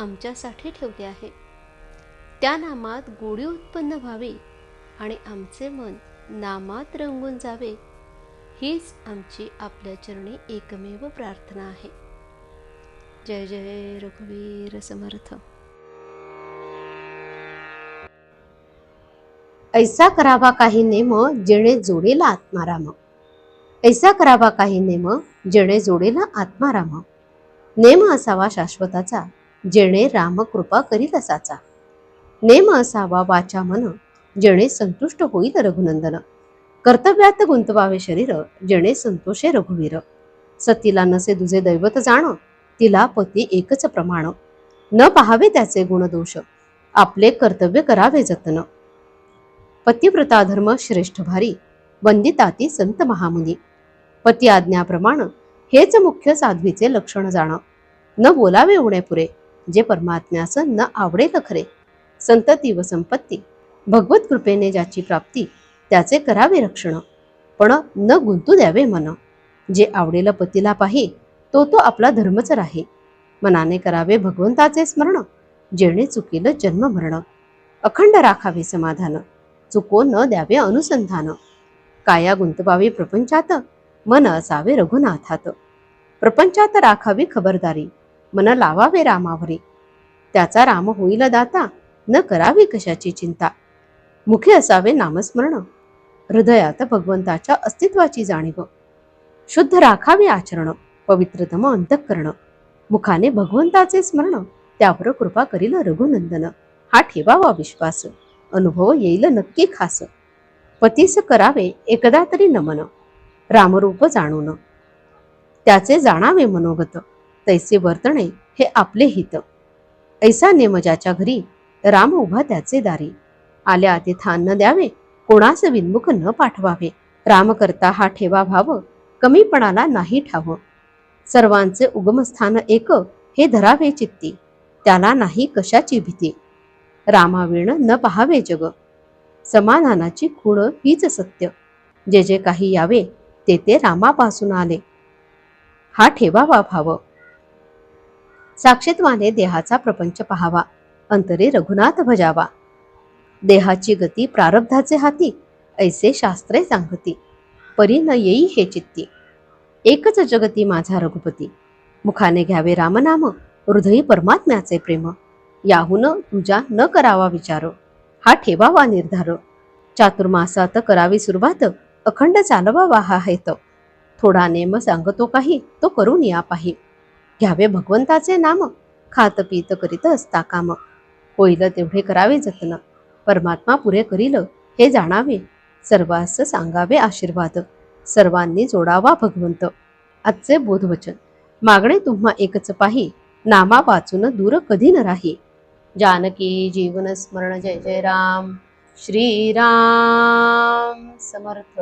आमच्यासाठी ठेवले आहे. त्या नामात गोडी उत्पन्न व्हावी आणि आमचे मन नामात रंगून जावे हीच आमची आपल्या चरणी एकमेव प्रार्थना आहे. जय जय रघुवीर समर्थ. ऐसा करावा काही नेम जेणे जोडेला आत्माराम. ऐसा करावा काही नेम जेणे जोडेला आत्माराम. नेम असावा शाश्वताचा जेणे राम कृपा करील असाचा. नेम असावा वाचा मन जेणे संतुष्ट होईल रघुनंदन. कर्तव्यात गुंतवावे शरीर जेणे संतोषे रघुवीर. सतीला नसे दुजे दैवत जाण तिला पती एकच प्रमाण. न पाहावे त्याचे गुणदोष आपले कर्तव्य करावे जतन. पतिव्रता धर्म श्रेष्ठ भारी वंदिताती संत महामुनी. पती आज्ञाप्रमाण हेच मुख्य साध्वीचे लक्षण जाण. न बोलावे उणे पुरे जे परमात्म्यास न आवडेल खरे. संतती व संपत्ती भगवत कृपेने ज्याची प्राप्ती त्याचे करावे रक्षण. पण न गुंतू द्यावे मन. जे आवडेल पतीला पाही तो तो आपला धर्मच राही. मनाने करावे भगवंताचे स्मरण. जेणे चुकील जन्म मरण. अखंड राखावे समाधान. चुको न द्यावे अनुसंधान. काया गुंतवावी प्रपंचात. मन असावे रघुनाथात. प्रपंचात राखावी खबरदारी. मन लावावे रामावरी. त्याचा राम होईल दाता न करावी कशाची चिंता. मुखे असावे नामस्मरण हृदयात भगवंताच्या अस्तित्वाची जाणीव. शुद्ध राखावे आचरण पवित्रतम अंतःकरण. मुखाने भगवंताचे स्मरण त्यावर कृपा करील रघुनंदन. हा ठेवावा विश्वास अनुभव येईल नक्की खास. पतीस करावे एकदा तरी नमन. रामरूप जाणून. त्याचे जाणावे मनोगत. तैसे वर्तणे हे आपले हित. ऐसा नेमजाच्या घरी राम उभा त्याचे दारी. आल्या तिथा न द्यावे कोणास विनमुख न पाठवावे. राम करता हा ठेवा भाव कमीपणाला नाही ठाव. सर्वांचे उगमस्थान एक हे धरावे चित्ती. त्याला नाही कशाची भीती. रामाविण न पहावे जग. समाधानाची खूण हीच सत्य. जे जे काही यावे ते ते रामापासून आले. हा ठेवावा भाव. साक्षित्वाने देहाचा प्रपंच पहावा. अंतरे रघुनाथ भजावा. देहाची गती प्रारब्धाचे हाती ऐसे शास्त्रे सांगती. परी न येई हे चित्ती. एकच जगती माझा रघुपती. मुखाने घ्यावे रामनाम हृदयी परमात्म्याचे प्रेम. याहून तुझा न करावा विचार. हा ठेवावा निर्धार. चातुर्मासात करावी सुरुवात अखंड चालवावा हा हेत. थोडा नेम सांगतो काही तो करून या पाही. घ्यावे भगवंताचे नाम. खात पीत करीत असता काम. होईल तेवढे करावे जतन. परमात्मा पुरे करील हे जाणावे. सर्वांस सांगावे आशीर्वाद. सर्वांनी जोडावा भगवंत. आजचे बोधवचन. मागणे तुम्हा एकच पाही. नामा वाचून दूर कधी न राही. जानकी जीवन स्मरण जय जय राम. श्रीराम. समर्थ.